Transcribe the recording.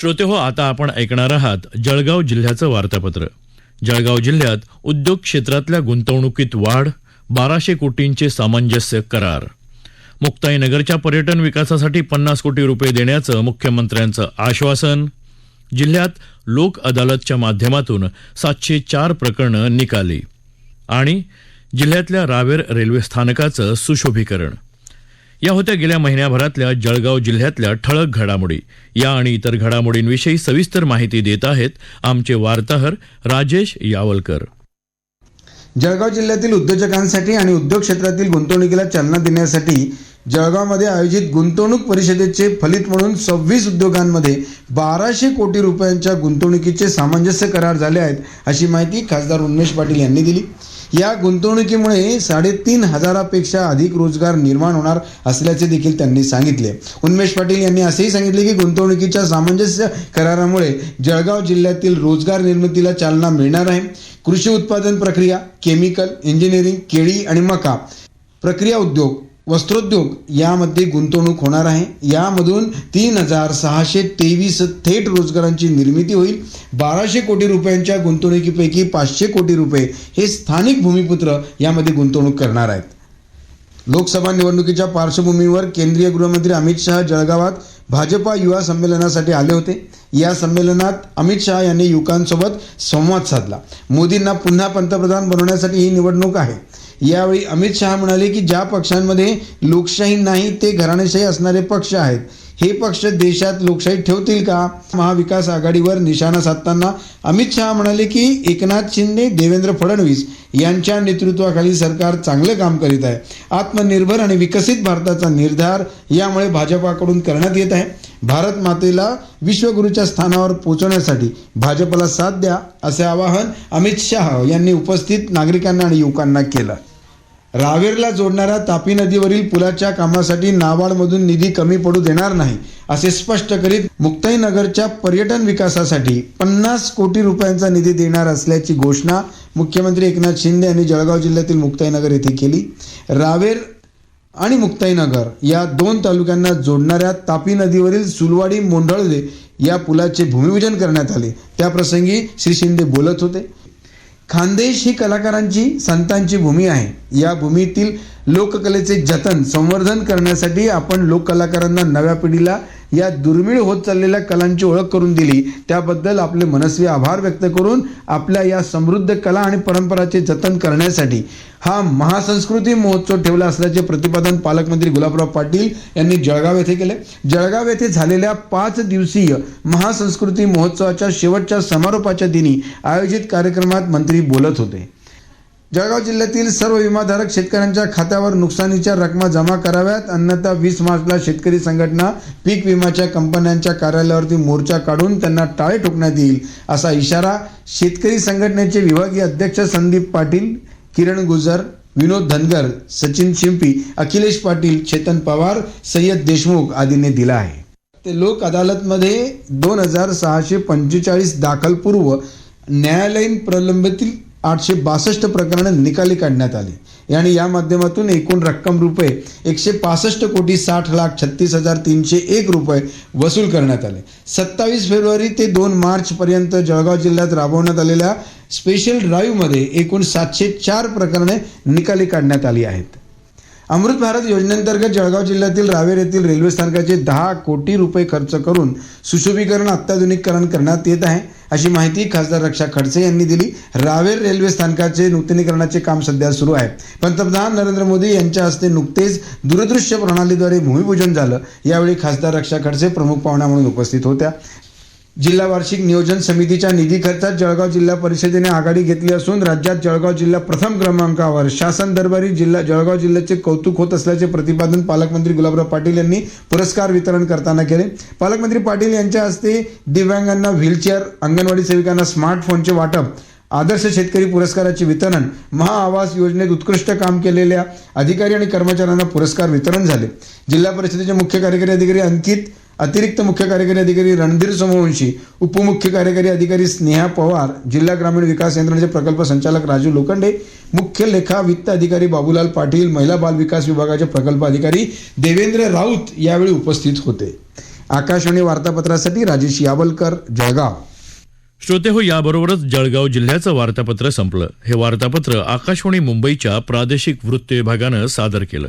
श्रोते हो आता आपण ऐकणार आहात जळगाव जिल्ह्याचं वार्तापत्र. जळगाव जिल्ह्यात उद्योग क्षेत्रातल्या गुंतवणुकीत वाढ बाराशे कोटींचे सामंजस्य करार. मुक्ताईनगरच्या पर्यटन विकासासाठी पन्नास कोटी रुपये देण्याचं मुख्यमंत्र्यांचं आश्वासन. जिल्ह्यात लोक अदालतच्या माध्यमातून सातशे चार प्रकरणं निकाली. आणि जिल्ह्यातल्या रावेर रेल्वे स्थानकाचं सुशोभीकरण. या होत्या गेल्या महिन्याभरातल्या जळगाव जिल्ह्यातल्या ठळक घडामोडी. या आणि इतर घडामोडींविषयी सविस्तर माहिती देत आहेत आमचे वार्ताहर राजेश यावलकर. जळगाव जिल्ह्यातील उद्योजकांसाठी आणि उद्योग क्षेत्रातील गुंतवणुकीला चालना देण्यासाठी जळगावमध्ये आयोजित गुंतवणूक परिषदेचे फलित म्हणून सव्वीस उद्योगांमध्ये बाराशे कोटी रुपयांच्या गुंतवणुकीचे सामंजस्य करार झाले आहेत अशी माहिती खासदार उन्मेष पाटील यांनी दिली. या गुंतवणुकीमुळे साडेतीन हजारापेक्षा अधिक रोजगार निर्माण होणार असल्याचे देखील त्यांनी सांगितले. उन्मेष पाटील यांनी असेही सांगितले की गुंतवणुकीच्या सामंजस्य करारामुळे जळगाव जिल्ह्यातील रोजगार निर्मितीला चालना मिळणार आहे. कृषी उत्पादन प्रक्रिया केमिकल इंजिनिअरिंग केळी आणि मका प्रक्रिया उद्योग वस्त्रोद्योग यामध्ये गुंतवणूक होणार आहे. यामधून तीन हजार सहाशे तेवीस थेट रोजगारांची निर्मिती होईल. बाराशे कोटी रुपयांच्या गुंतवणुकीपैकी पाचशे कोटी रुपये हे स्थानिक भूमिपुत्र यामध्ये गुंतवणूक करणार आहेत. लोकसभा निवडणुकीच्या पार्श्वभूमीवर केंद्रीय गृहमंत्री अमित शहा जळगावात भाजपा युवा संमेलनासाठी आले होते. या संमेलनात अमित शहा यांनी युवकांसोबत संवाद साधला. मोदींना पुन्हा पंतप्रधान बनवण्यासाठी ही निवडणूक आहे. यावेळी अमित शहा म्हणाले की ज्या पक्षांमध्ये लोकशाही नाही ते घराणेशाही असणारे पक्ष आहेत. हे पक्ष देशात लोकशाही ठेवतील का? महाविकास आघाडीवर निशाणा साधताना अमित शहा म्हणाले की एकनाथ शिंदे देवेंद्र फडणवीस यांच्या नेतृत्वाखाली सरकार चांगलं काम करीत आहे. आत्मनिर्भर आणि विकसित भारताचा निर्धार यामुळे भाजपाकडून करण्यात येत आहे. भारत मातेला विश्वगुरूच्या स्थानावर पोहोचवण्यासाठी भाजपला साथ द्या असे आवाहन अमित शाह यांनी उपस्थित नागरिकांना आणि युवकांना केलं. रावेरला जोडणाऱ्या तापी नदीवरील पुलाच्या कामासाठी नाबार्डमधून निधी कमी पडू देणार नाही असे स्पष्ट करीत मुक्ताईनगरच्या पर्यटन विकासासाठी पन्नास कोटी रुपयांचा निधी देणार असल्याची घोषणा मुख्यमंत्री एकनाथ शिंदे यांनी जळगाव जिल्ह्यातील मुक्ताईनगर येथे केली. रावेर आणि मुक्ताईनगर या दोन तालुक्यांना जोडणाऱ्या तापी नदीवरील सुलवाडी मोंढळले या पुलाचे भूमिपूजन करण्यात आले. त्याप्रसंगी श्री शिंदे बोलत होते. खानदेश ही कलाकारांची संतांची भूमी आहे. या भूमीतील लोककलेचे जतन संवर्धन करण्यासाठी आपण लोककलाकारांना नव्या पिढीला या दुर्मिळ होत चाललेल्या कलांची ओळख करून दिली. त्याबद्दल आपले मनस्वी आभार व्यक्त करून आपल्या या समृद्ध कला आणि परंपराचे जतन करण्यासाठी हा महासंस्कृती महोत्सव ठेवला असल्याचे प्रतिपादन पालकमंत्री गुलाबराव पाटील यांनी जळगाव येथे केले. जळगाव येथे झालेल्या पाच दिवसीय महासंस्कृती महोत्सवाच्या शेवटच्या समारोपाच्या दिनी आयोजित कार्यक्रमात मंत्री बोलत होते. जळगाव जिल्ह्यातील सर्व विमाधारक शेतकऱ्यांच्या खात्यावर नुकसानीच्या रकमा जमा कराव्यात. अन्यथा वीस मार्चला शेतकरी संघटना पीक विम्याच्या कंपन्यांच्या कार्यालयावरती मोर्चा काढून त्यांना टाळे ठोकण्यात येईल असा इशारा शेतकरी संघटनेचे विभागीय अध्यक्ष संदीप पाटील किरण गुजर विनोद धनगर सचिन शिंपी अखिलेश पाटील चेतन पवार सय्यद देशमुख आदींनी दिला आहे. ते लोक अदालतमध्ये दोन हजार सहाशे पंचेचाळीस दाखलपूर्व न्यायालयीन प्रलंबितील आठशे बासष्ट प्रकरणं निकाली काढण्यात आली. आणि या माध्यमातून एकूण रक्कम रुपये एकशे पासष्ट कोटी साठ लाख छत्तीस हजार तीनशे एक रुपये वसूल करण्यात आले. सत्तावीस फेब्रुवारी ते दोन मार्चपर्यंत जळगाव जिल्ह्यात राबवण्यात आलेल्या स्पेशल ड्राईव्हमध्ये एकूण सातशे चार प्रकरणे निकाली काढण्यात आली आहेत. अमृत भारत योजनेअंतर्गत जळगाव जिल्ह्यातील रावेर येथील रेल्वे स्थानकाचे दहा कोटी रुपये खर्च करून सुशोभीकरण अत्याधुनिकीकरण करण्यात येत आहे. अशी माहिती खासदार रक्षा खडसे यांनी दिली. रावेर रेल्वे स्थानकाचे नूतनीकरणाचे काम सध्या सुरू आहे. पंतप्रधान नरेंद्र मोदी यांच्या हस्ते नुकतेच दूरदृश्य प्रणालीद्वारे भूमिपूजन झालं. यावेळी खासदार रक्षा खडसे प्रमुख पाहुण्या म्हणून उपस्थित होत्या. जिल्हा वार्षिक नियोजन समितीच्या निधी खर्चात जळगाव जिल्हा परिषदेने आघाडी घेतली असून राज्यात जळगाव जिल्हा प्रथम क्रमांकावर. शासन दरबारी जिल्हा जळगाव जिल्ह्याचे कौतुक होत असल्याचे प्रतिपादन पालकमंत्री गुलाबराव पाटील यांनी पुरस्कार वितरण करताना केले. पालकमंत्री पाटील यांच्या हस्ते दिव्यांगांना व्हीलचेअर अंगणवाडी सेविकांना स्मार्टफोनचे वाटप आदर्श शेतकरी पुरस्काराचे वितरण महाआवास योजनेत उत्कृष्ट काम केलेल्या अधिकारी आणि कर्मचाऱ्यांना पुरस्कार वितरण झाले. जिल्हा परिषदेचे मुख्य कार्यकारी अधिकारी अंकित अतिरिक्त मुख्य कार्यकारी अधिकारी रणधीर सोमवंशी उपमुख्य कार्यकारी अधिकारी स्नेहा पवार जिल्हा ग्रामीण विकास यंत्रणेचे प्रकल्प संचालक राजू लोखंडे मुख्य लेखा वित्त अधिकारी बाबूलाल पाटील महिला बाल विकास विभागाचे प्रकल्प अधिकारी देवेंद्र राऊत यावेळी उपस्थित होते. आकाशवाणी वार्तापत्रासाठी राजेश यावलकर जळगाव. श्रोते हो याबरोबरच जळगाव जिल्ह्याचं वार्तापत्र संपलं. हे वार्तापत्र आकाशवाणी मुंबईच्या प्रादेशिक वृत्त विभागानं सादर केलं.